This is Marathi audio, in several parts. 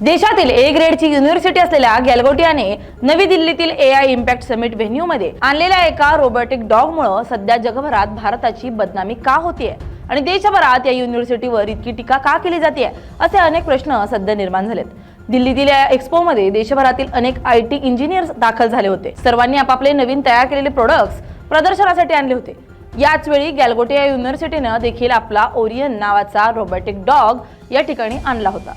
देशातील ए ग्रेडची युनिव्हर्सिटी असलेल्या गॅलगोटियाने नवी दिल्लीतील ए आय इम्पॅक्ट समिट व्हेन्यूमध्ये आणलेल्या एका रोबोटिक डॉगमुळे सध्या जगभरात भारताची बदनामी का होतीये? आणि देशभरात या युनिव्हर्सिटीवर इतकी टीका का केली जाते असे अनेक प्रश्न सध्या निर्माण झालेत. दिल्लीतील या एक्स्पोमध्ये देशभरातील अनेक आय टी इंजिनियर्स दाखल झाले होते. सर्वांनी आपापले नवीन तयार केलेले प्रोडक्ट्स प्रदर्शनासाठी आणले होते. याच वेळी गॅलगोटिया युनिव्हर्सिटीनं देखील आपला ओरियन नावाचा रोबोटिक डॉग या ठिकाणी आणला होता.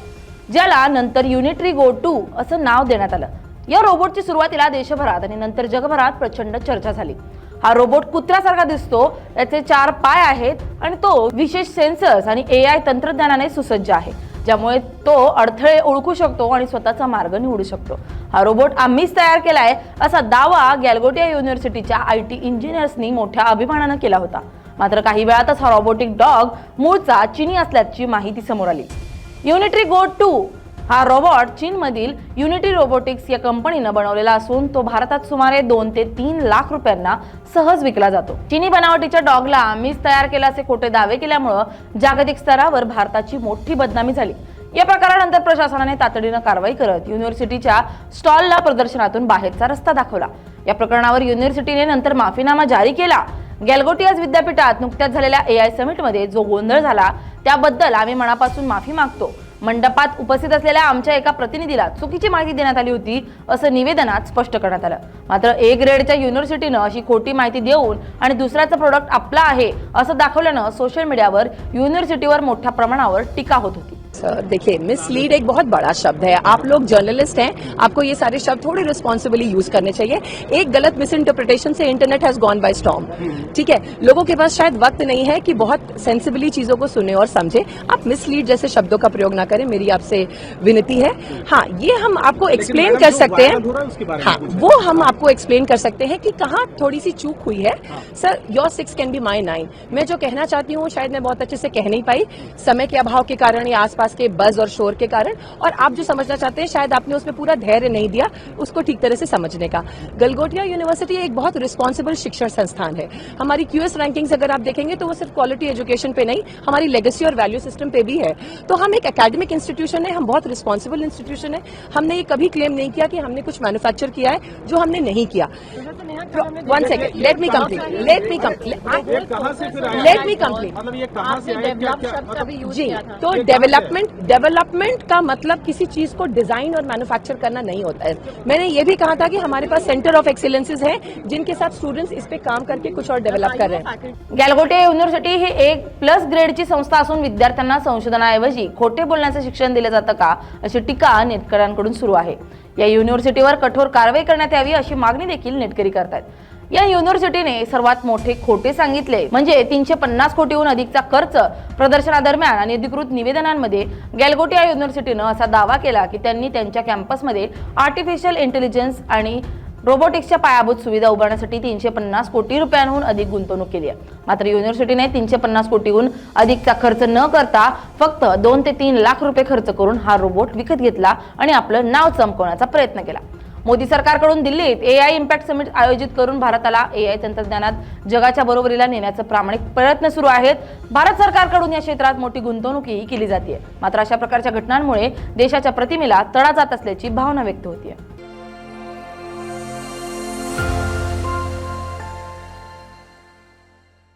ज्याला नंतर युनिट्री गो टू असं नाव देण्यात आलं. या रोबोटची सुरुवातीला देशभरात आणि नंतर जगभरात प्रचंड चर्चा झाली. हा रोबोट कुत्र्यासारखा दिसतो त्याचे चार पाय आहेत आणि तो विशेष सेन्सर्स आणि ए आय तंत्रज्ञानाने सुसज्ज आहे ज्यामुळे तो अडथळे ओळखू शकतो आणि स्वतःचा मार्ग निवडू शकतो. हा रोबोट आम्हीच तयार केलाय असा दावा गॅलगोटिया युनिव्हर्सिटीच्या आय टी इंजिनियर्सनी मोठ्या अभिमानानं केला होता. मात्र काही वेळातच हा रोबोटिक डॉग मूळचा चिनी असल्याची माहिती समोर आली. युनिट्री गो टू हा रोबोट चीनमधील युनिटी रोबोटिक्स या कंपनीनं बनवलेला असून तो भारतात सुमारे दोन ते तीन लाख रुपयांना सहज विकला जातो. चिनी बनावटीच्या डॉगला आम्हीच तयार केला असे खोटे दावे केल्यामुळं जागतिक स्तरावर भारताची मोठी बदनामी झाली. या प्रकारानंतर प्रशासनाने तातडीनं कारवाई करत युनिव्हर्सिटीच्या स्टॉलला प्रदर्शनातून बाहेरचा रस्ता दाखवला. या प्रकरणावर युनिव्हर्सिटीने नंतर माफीनामा जारी केला. गॅलगोटियाज विद्यापीठात नुकत्याच झालेल्या ए आय समिटमध्ये जो गोंधळ झाला त्याबद्दल आम्ही मनापासून माफी मागतो. मंडपात उपस्थित असलेल्या आमच्या एका प्रतिनिधीला चुकीची माहिती देण्यात आली होती असं निवेदनात स्पष्ट करण्यात आलं. मात्र ए ग्रेडच्या युनिव्हर्सिटीनं अशी खोटी माहिती देऊन आणि दुसऱ्याचं प्रोडक्ट आपला आहे असं दाखवल्यानं सोशल मीडियावर युनिव्हर्सिटीवर मोठ्या प्रमाणावर टीका होत होती. देखिए मिसलीड एक बहुत बड़ा शब्द है। आप लोग जर्नलिस्ट हैं आपको ये सारे शब्द थोड़े रिस्पॉन्सिबली यूज़ करने चाहिए। एक गलत misinterpretation say internet has gone by storm ठीक है? लोगों के पास शायद वक्त नहीं है कि बहुत सेंसिबली चीज़ों को सुने और समझे। आप मिसलीड जैसे शब्दों का प्रयोग ना करें मेरी आपसे विनती है। हाँ ये हम आपको एक्सप्लेन कर सकते हैं। हाँ वो हम आपको एक्सप्लेन कर सकते हैं कि कहाँ थोड़ी सी चूक हुई है। Sir your six can be my nine मैं जो कहना चाहती हूँ शायद मैं बहुत अच्छे से कह नहीं पाई। समय के अभाव के कारण या आसपास के बज और शोर के कारण, और आप जो समझना चाहते हैं, शायद आपने उसमें पूरा धैर्य नहीं दिया उसको ठीक तरह से समझने का। गलगोटिया यूनिवर्सिटी एक बहुत रिस्पॉन्सिबल शिक्षण संस्थान है। हमारी क्यूएस रैंकिंग्स अगर आप देखेंगे तो वो सिर्फ़ क्वालिटी एजुकेशन पे नहीं, हमारी लेगेसी और वैल्यू सिस्टम पे भी है। तो हम एक एकेडमिक इंस्टीट्यूशन है, हम बहुत रिस्पॉन्सिबल इंस्टीट्यूशन है। हमने ये कभी क्लेम नहीं किया कि हमने कुछ मैन्युफैक्चर किया है जो हमने नहीं KIA. One second let me complete let me आया? लेट मी कंप्लीट मतलब ये कहाँ से आया? क्या- जी तो डेवलपमेंट डेवलपमेंट का मतलब किसी चीज को डिजाइन और मैन्युफैक्चर करना नहीं होता है। मैंने ये भी कहा था कि हमारे पास सेंटर ऑफ एक्सीलेंसेज हैं जिनके साथ स्टूडेंट्स इस पे काम करके कुछ और डेवलप कर रहे हैं। गॅलगोटे युनिव्हर्सिटी ही एक प्लस ग्रेडची संस्था असून विद्यार्थ्यांना संशोधनाऐवजी खोटे बोलण्याचं शिक्षण दिलं जातं का? अशी टीका नेटकऱ्यांकडून सुरू आहे. या युनिव्हर्सिटीवर कठोर कारवाई करण्यात यावी अशी मागणी देखील नेटकरी करतायत. या युनिव्हर्सिटीने सर्वात मोठे खोटे सांगितले म्हणजे तीनशे पन्नास कोटीहून अधिकचा खर्च प्रदर्शनादरम्यान आणि अधिकृत निवेदनांमध्ये गॅलगोटिया युनिव्हर्सिटीनं असा दावा केला की त्यांनी त्यांच्या कॅम्पसमध्ये आर्टिफिशियल इंटेलिजन्स आणि रोबोटिक्सच्या पायाभूत सुविधा उभारण्यासाठी तीनशे पन्नास कोटी रुपयांहून अधिक गुंतवणूक केली आहे. मात्र युनिव्हर्सिटीने तीनशे पन्नास कोटीहून अधिकचा खर्च न करता फक्त दोन ते तीन लाख रुपये खर्च करून हा रोबोट विकत घेतला आणि आपलं नाव चमकवण्याचा प्रयत्न केला. मोदी सरकारकडून दिल्लीत ए आय इम्पॅक्ट समिट आयोजित करून भारताला ए आय तंत्रज्ञानात जगाच्या बरोबरीला नेण्याचे प्रामाणिक प्रयत्न सुरू आहेत. भारत सरकारकडून या क्षेत्रात मोठी गुंतवणूकही केली जाते मात्र अशा प्रकारच्या घटनांमुळे देशाच्या प्रतिमेला तडा जात असल्याची भावना व्यक्त होतीये.